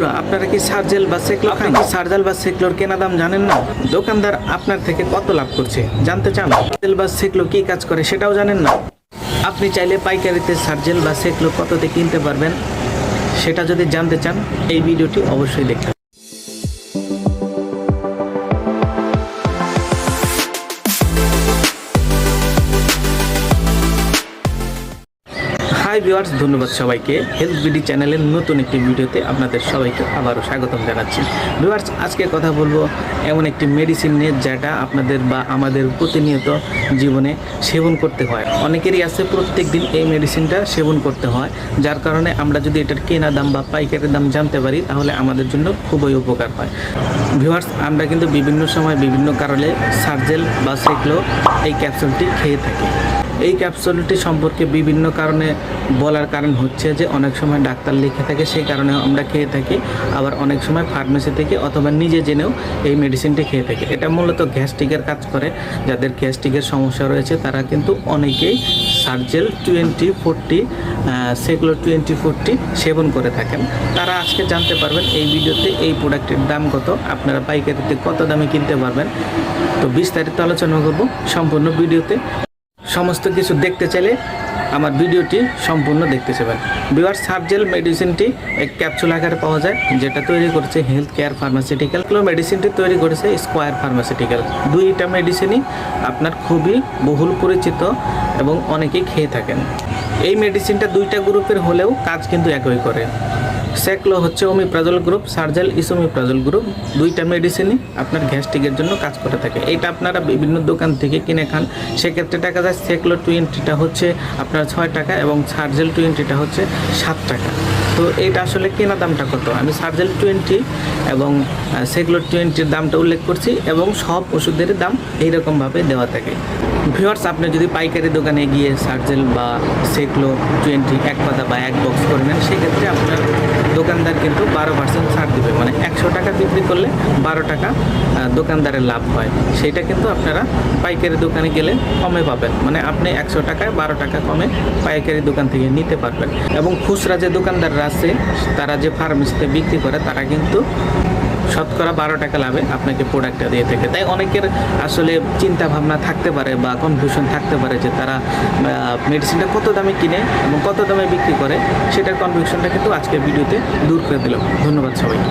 বন্ধুরা আপনারা কি সার্জেল বা সেকলো খান? কি সার্জেল বা সেকলোর কেনা দাম জানেন না? দোকানদার আপনার থেকে কত লাভ করছে? জানতে চান? সার্জেল বা সেকলো কি কাজ করে সেটাও জানেন না? আপনি চাইলে পাইকারিতে সার্জেল বা সেকলো কততে কিনতে পারবেন সেটা যদি জানতে চান এই ভিডিওটি অবশ্যই দেখতে হাই ভিওয়ার্স ধন্যবাদ সবাইকে। হেলথ বিডি চ্যানেলের নতুন একটি ভিডিওতে আপনাদের সবাইকে আবারও স্বাগতম জানাচ্ছি। ভিওয়ার্স আজকে কথা বলব এমন একটি মেডিসিন নিয়ে যেটা আপনাদের বা আমাদের প্রতিনিয়ত জীবনে সেবন করতে হয়। অনেকেরই আছে প্রত্যেক দিন এই মেডিসিনটা সেবন করতে হয়, যার কারণে আমরা যদি এটার কেনা দাম বা পাইকারি দাম জানতে পারি, তাহলে আমাদের জন্য খুবই উপকার হয়। ভিওয়ার্স আমরা কিন্তু বিভিন্ন সময় বিভিন্ন কারণে সার্জেল বা সেকলো এই ক্যাপসুলটি খেয়ে থাকি। এই ক্যাপসুলটি সম্পর্কে বিভিন্ন কারণে বলার কারণ হচ্ছে যে অনেক সময় ডাক্তার লিখে থাকে, সেই কারণে আমরা খেয়ে থাকি। আবার অনেক সময় ফার্মেসি থেকে অথবা নিজে জেনেও এই মেডিসিনটি খেয়ে থাকি। এটা মূলত গ্যাস্ট্রিকের কাজ করে। যাদের গ্যাস্ট্রিকের সমস্যা রয়েছে, তারা কিন্তু অনেকেই সার্জেল টোয়েন্টি ফোরটি সেগুলো টোয়েন্টি ফোরটি সেবন করে থাকেন। তারা আজকে জানতে পারবেন এই ভিডিওতে এই প্রোডাক্টের দাম কত। আপনারা পাইকারিতে কত দামে কিনতে পারবেন। তো বিস্তারিত আলোচনা করব সম্পূর্ণ ভিডিওতে। সমস্ত কিছু দেখতে চাইলে আমার ভিডিওটি সম্পূর্ণ দেখতে চাবেন বিওয়ার সার্জেল মেডিসিনটি এক ক্যাপসুল আকারে পাওয়া যায়, যেটা তৈরি করেছে হেলথ কেয়ার ফার্মাসিউটিক্যাল মেডিসিনটি তৈরি করেছে স্কোয়ার ফার্মাসিউটিক্যাল দুইটা মেডিসিনই আপনার খুবই বহুল পরিচিত এবং অনেকেই খেয়ে থাকেন। এই মেডিসিনটা দুইটা গ্রুপের হলেও কাজ কিন্তু একই করে। সেকলো হচ্ছে omeprazole group, Sergel esomeprazole group, দুইটা মেডিসিনই আপনার গ্যাস্ট্রিকের জন্য কাজ করে থাকে। এটা আপনারা বিভিন্ন দোকান থেকে কিনে খান। সেক্ষেত্রে টাকা যায় সেকলো টোয়েন্টিটা হচ্ছে আপনার ছয় টাকা এবং সার্জেল টোয়েন্টিটা হচ্ছে সাত টাকা। তো এটা আসলে কেনা দামটা কত? আমি সার্জেল টোয়েন্টি এবং সেকলো টোয়েন্টির দামটা উল্লেখ করছি এবং সব ওষুধের দাম এইরকমভাবে দেওয়া থাকে। ভিওয়ার্স আপনি যদি পাইকারি দোকানে গিয়ে সার্জেল বা সেকলো টোয়েন্টি এক পাতা বা এক বক্স করে নেন, সেক্ষেত্রে আপনার দোকানদার কিন্তু বারো পার্সেন্ট ছাড় দিবে। মানে একশো টাকা বিক্রি করলে বারো টাকা দোকানদারের লাভ হয়। সেটা কিন্তু আপনারা পাইকারি দোকানে গেলে কমে পাবেন। মানে আপনি একশো টাকায় বারো টাকা কমে পাইকারি দোকান থেকে নিতে পারবেন। এবং খুচরা যে দোকানদাররা আছে, তারা যে ফার্মেসিতে বিক্রি করে, তারা কিন্তু শতকরা বারো টাকা লাভে আপনাকে প্রোডাক্টটা দিয়ে থাকে। তাই অনেকের আসলে চিন্তা ভাবনা থাকতে পারে বা কনফিউশন থাকতে পারে যে তারা মেডিসিনটা কত দামে কিনে এবং কত দামে বিক্রি করে, সেটার কনফিউশনটা কিন্তু আজকের ভিডিওতে দূর করে দিল। ধন্যবাদ সবাইকে।